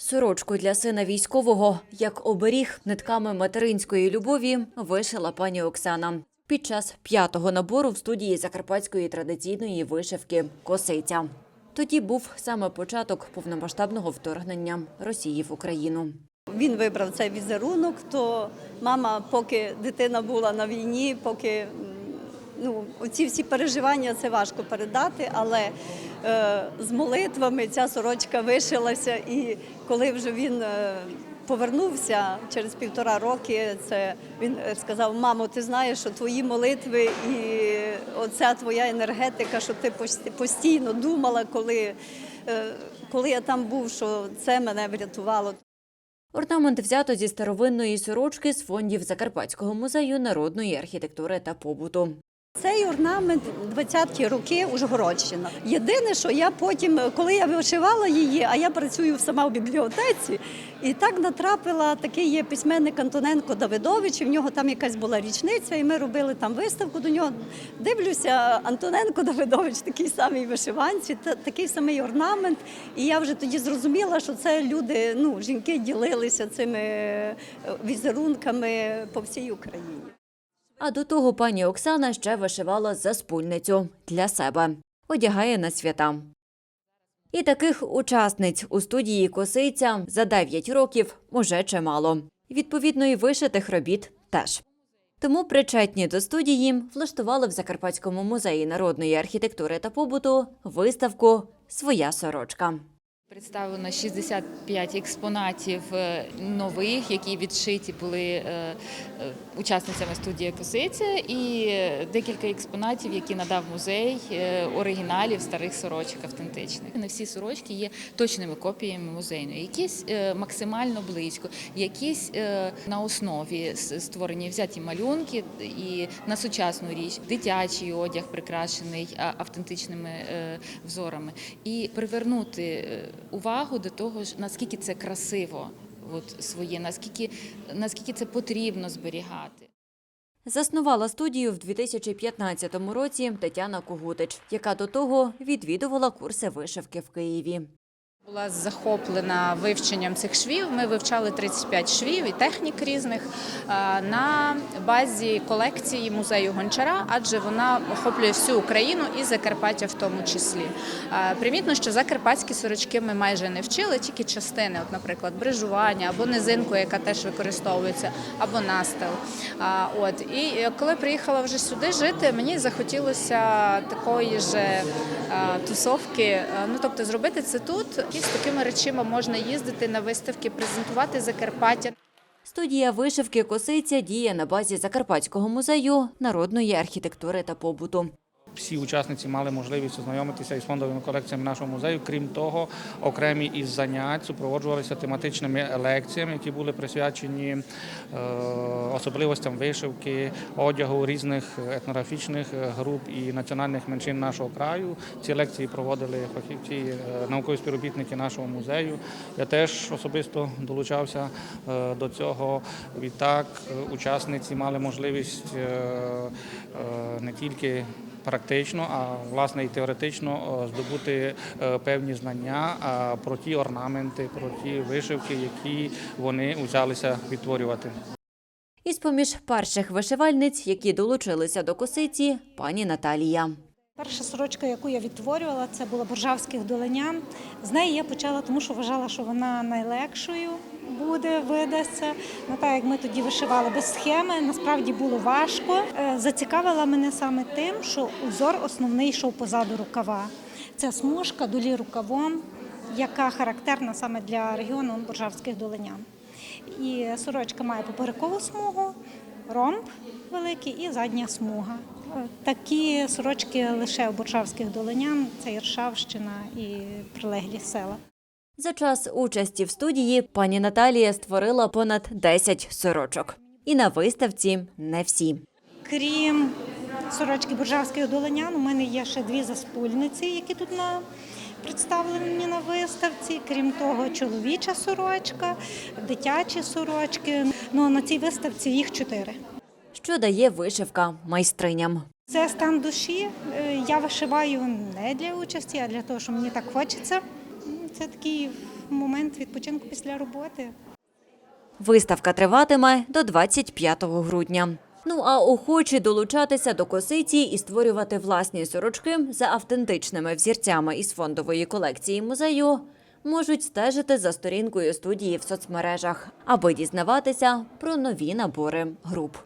Сорочку для сина військового, як оберіг нитками материнської любові, вишила пані Оксана. Під час п'ятого набору в студії закарпатської традиційної вишивки Косиця. Тоді був саме початок повномасштабного вторгнення Росії в Україну. Він вибрав цей візерунок, то мама, поки дитина була на війні, поки ну, оці всі переживання це важко передати, але з молитвами ця сорочка вишилася, і коли вже він е, повернувся через півтора роки, це він е, сказав: мамо, ти знаєш, що твої молитви і оця твоя енергетика, що ти постійно думала, коли, е, коли я там був, що це мене врятувало. Орнамент взято зі старовинної сорочки з фондів Закарпатського музею народної архітектури та побуту. Цей орнамент 20-ті роки Ужгородщина. Єдине, що я потім, коли я вишивала її, а я працюю сама в бібліотеці, і так натрапила такий є письменник Антоненко Давидович. і В нього там якась була річниця, і ми робили там виставку до нього. Дивлюся, Антоненко Давидович такий самий вишиванці, та- такий самий орнамент. І я вже тоді зрозуміла, що це люди, ну жінки ділилися цими е, візерунками по всій Україні. А до того пані Оксана ще вишивала заспульницю для себе, одягає на свята. І таких учасниць у студії Косиця за 9 років уже чимало. Відповідно, і вишитих робіт теж. Тому причетні до студії влаштували в Закарпатському музеї народної архітектури та побуту виставку Своя сорочка. Представлено 65 експонатів е, нових, які відшиті були е, е, учасницями студії Косиця, і декілька експонатів, які надав музей оригіналів старих сорочок автентичних. Не всі сорочки є точними копіями музейної, якісь максимально близько, якісь на основі створені взяті малюнки і на сучасну річ, дитячий одяг прикрашений автентичними взорами, і привернути увагу до того, наскільки це красиво, от своє, наскільки, наскільки це потрібно зберігати. Заснувала студію в 2015 році Тетяна Когутич, яка до того відвідувала курси вишивки в Києві. Була захоплена вивченням цих швів. Ми вивчали 35 швів і технік різних на базі колекції музею Гончара, адже вона охоплює всю Україну і Закарпаття в тому числі. Примітно, що закарпатські сорочки ми майже не вчили, тільки частини, от, наприклад, брижування або низинку, яка теж використовується, або настил. От і е, коли приїхала вже сюди жити, мені захотілося такої ж е, тусовки. Е, Ну тобто зробити це тут. І з такими речима можна їздити на виставки, презентувати Закарпаття. Студія вишивки Косиця діє на базі Закарпатського музею народної архітектури та побуту. Всі учасниці мали можливість ознайомитися із фондовими колекціями нашого музею. Крім того, окремі із занять супроводжувалися тематичними лекціями, які були присвячені е, особливостям вишивки, одягу різних етнографічних груп і національних меншин нашого краю. Ці лекції проводили фахівці, е, наукові співробітники нашого музею. Я теж особисто долучався е, до цього. Відтак, е, учасниці мали можливість е, е, не тільки практично, а власне і теоретично здобути е, певні знання про ті орнаменти, про ті вишивки, які вони взялися відтворювати. Із поміж перших вишивальниць, які долучилися до косиці, пані Наталія. Перша сорочка, яку я відтворювала, це була боржавських долинян. З неї я почала, тому що вважала, що вона найлегшою буде, видасться. Ну так як ми тоді вишивали без схеми, насправді було важко. Е, Зацікавила мене саме тим, що узор основний йшов позаду рукава. Це смужка долі рукавом, яка характерна саме для регіону боржавських долинян. І сорочка має поперекову смугу, ромб великий і задня смуга. Такі сорочки лише у Боршавських долинян, це Іршавщина і прилеглі села. За час участі в студії пані Наталія створила понад 10 сорочок. І на виставці не всі. Крім сорочки Боржавських долинян, у мене є ще дві заспульниці, які тут на представлені на виставці. Крім того, чоловіча сорочка, дитячі сорочки. Ну на цій виставці їх чотири. Що дає вишивка майстриням? Це стан душі. Е, Я вишиваю не для участі, а для того, що мені так хочеться. Це такий момент відпочинку після роботи. Виставка триватиме до 25 грудня. Ну а охочі долучатися до косиці і створювати власні сорочки за автентичними взірцями із фондової колекції музею можуть стежити за сторінкою студії в соцмережах, аби дізнаватися про нові набори груп.